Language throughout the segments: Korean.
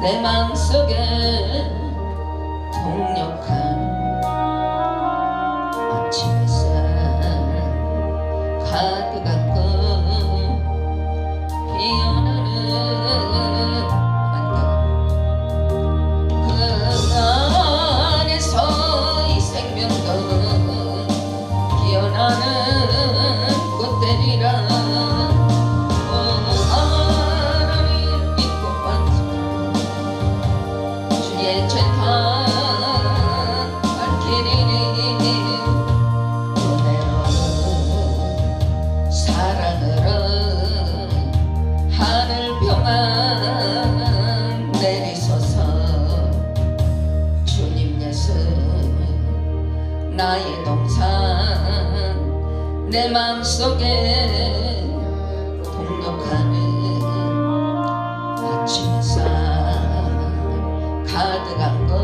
내 마음속에 사랑으로 하늘 평안 내리소서. 주님 예수 나의 동산 내 마음속에 동력하는 아침 햇살 가득한 것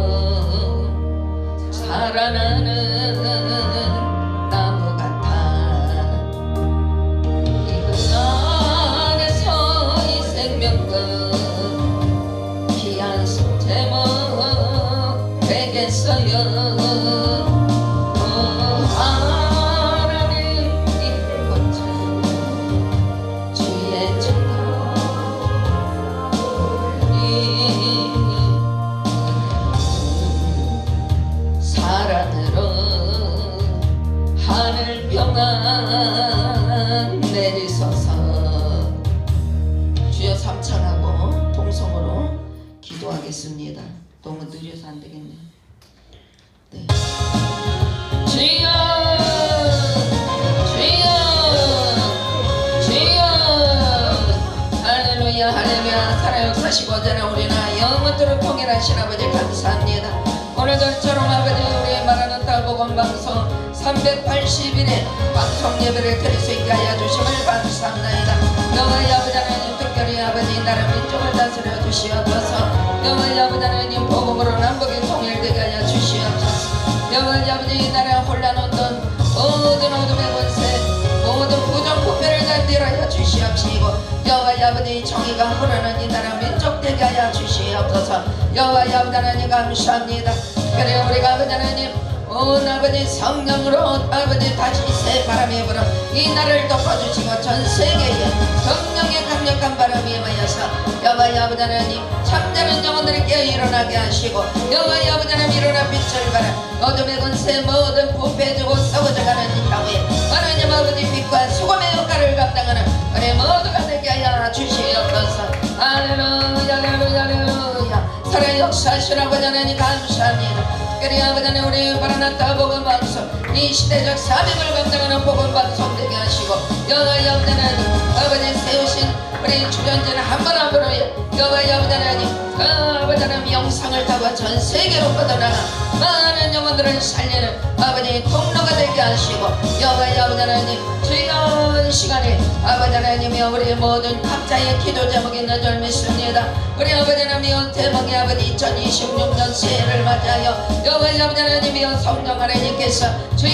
살아나는 하겠습니다 너무 느려서 안 되겠네 네. 할렐루야 할렐루야 살아역사시고 언제나 우리나 영원토록 통일하신 아버지 감사합니다 오늘도 저런 아버지 우리의 말하는 딸복음 방송 380일의 방송 예배를 드릴 수 있게 하여 주심을 감사합니다 여호와의 아버지 하나님 아버지 나라 민족을 다스려 주시옵소서. 여호와의 아버지 하나님 복음으로 남북이 통일되게 하여 주시옵소서. 여호와의 아버지 나라 혼란 어떤 모든 어둠의 권세 모든 부정부패를 다 멸하여 주시옵시고 여호와의 아버지 정의가 흐르는 이 나라 민족 되게 하여 주시옵소서. 여호와의 아버지 하나님 감사합니다. 그래 우리가 아버지 하나님 온 아버지 성령으로 아버지 다시 새 바람이 불어 이 나라를 덮어주시고 전 세계에 성령의 강력한 임하여서 여호와의 아버지 하나님 잠자는 영혼들이 깨어 일어나게 하시고 여호와의 아버지 하나님 일어나 빛을 발하 어둠의 권세 모든 부패지고 썩어져가는 이 땅에 하나님 아버지 빛과 수고의 역할을 감당하는 우리 모두가 되게 하여 주시옵소서. 할렐루야 할렐루야 할렐루야. 살아 아버지 하나님 감사합니다. 특별히 아버지 하나님 우리 바라나타 복음 방송 이 시대적 사명을 감당하는 복음 방송 되게 하시고 여호와의 아버지 하나님 아버지 세우신 우리 주전자는 한번 한번에 여호와의 아버지 하나님 그 아버지 하나님 영상을 타고 전 세계로 뻗어나가 많은 영혼들을 살리는 아버지 통로가 되게 하시고 여호와의 아버지 하나님 이 시간에 아버지 하나님이여 우리 모든 각자의 기도 제목이 있는 줄 믿습니다. 우리 아버지 하나님이여 대목이 아버지 2026년 새해를 맞이하여 여호와의 아버지 하나님이여 성령 하나님께서 주여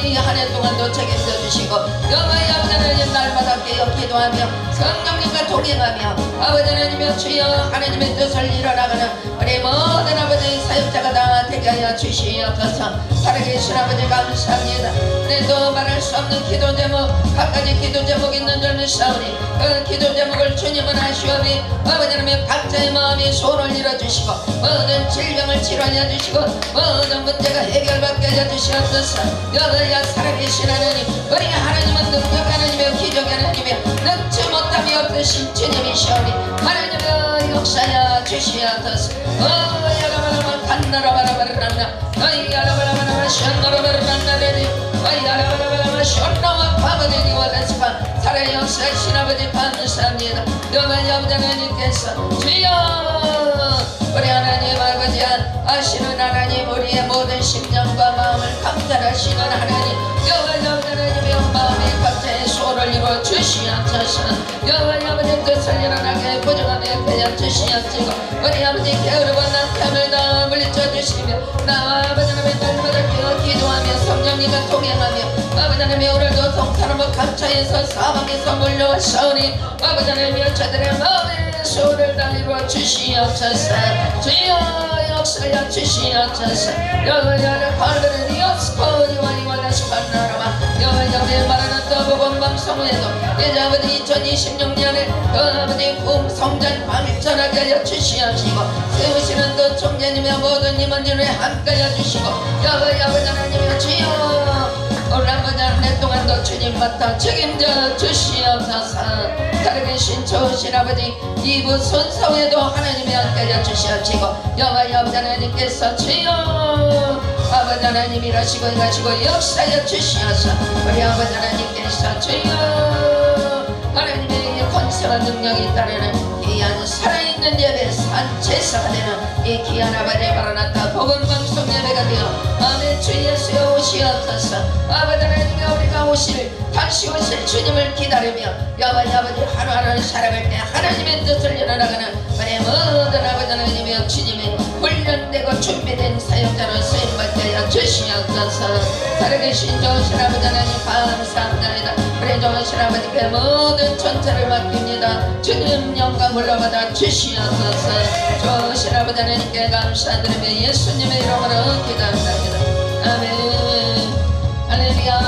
이 한 해 동안도 책임져 주시고 여호와의 아버지 하나님 날마다 깨어 기도하며 성령님과 동행하며 아버지 하나님이여 주여 하나님의 뜻을 이뤄나가는 우리 모든 아버지 사역자가 다 되게 하여 주시옵소서. 살아계신 아버지 감사합니다. 내도 말할 수 없는 기도 제목 각가지 기도 제목 있는 줄 믿사오니 그 기도 제목을 주님은 아시오니 아버지 하나님 각자의 마음이 소원을 이뤄주시고 모든 질병을 치료하여 주시고 모든 문제가 해결받게 하여 주시옵소서. 여호와 살아계신 하나님 우리 하나님은 능력 하나님이여 기적 하나님이여 능치 못함이 없으신 주님이시오니 하나님의 역사여 주시옵소서 어 야라바라바 간나라바라바라나. 어이 야라바라바라바 션나라바라나레리 어이 야라바라바라바 션나와 파버데니 와다스파. 살아 역사하신 아버지 여호와 아버지 하나님께서 주여! 우리 하나님 아버지 아시는 하나님 우리의 모든 심령과 마음을 감찰하시는 하나님 아버지 하나님의 마음의 각자 이루어 주시옵소서. 여호와 아버지 뜻을 일어나게 부정하며 그냥 주시옵시고 우리 아버지 게으르고 낙함을 다 물리쳐 주시며 나와 아버지 하나님의 날마다 깨어 기도하며 성령님과 동행하며 아버지 하나님 오늘도 성탄하고 감차에서 사방에서 몰려왔사오니 아버지 하나님이여 저들의 마음에 소를 다 이루어 주시옵소서. 주여 역사여 주시옵소서. 여호와를 팔들은 이었스코니와 이와다스 판나라마. 여호와의 말하 방송에도 이제 아버지 2026년에 아버지 꿈성장 발전하게 하여 주시옵시고 세우시는 그 총재님의 모든 임원들을 함께 해주시고 여호와 아버지 하나님의 주여 오늘 아버지 한해 동안도 주님 맡아 책임져 주시옵소서. 다르계신 좋으신 아버지 이부 손성에도 하나님이 함께 하여 주시옵시고 여호와 아버지 하나님께서 주여 아버지 하나님 이러시고 이러시고 역사여 주시옵소서 우리 아버지 하나님께서 주여. 하나님의 이 권세와 능력이 따르는 귀한 살아있는 예배 산제사가 되는 이 귀한 아버지 바라났다. 복음방송 예배가 되어 아멘 주 예수여 오시옵소서 아버지 하나님이 우리가 오실 다시 오실 주님을 기다리며 여호와 아버지 하루하루 살아갈 때 하나님의 뜻을 이뤄나가는 우리 모든 아버지 하나님의 주님의 훈련되고 준비된 사역자로 쓰임받게 하여 주시옵소서 살아계신 좋으신 아버지 하나님 감사합니다. 우리 좋으신 아버지께 모든 전체를 맡깁니다. 주님 영광 올라받아 주시옵소서 좋으신 아버지 하나님께 감사드리며 예수님의 이름으로 기도합니다. 아멘. 할렐루야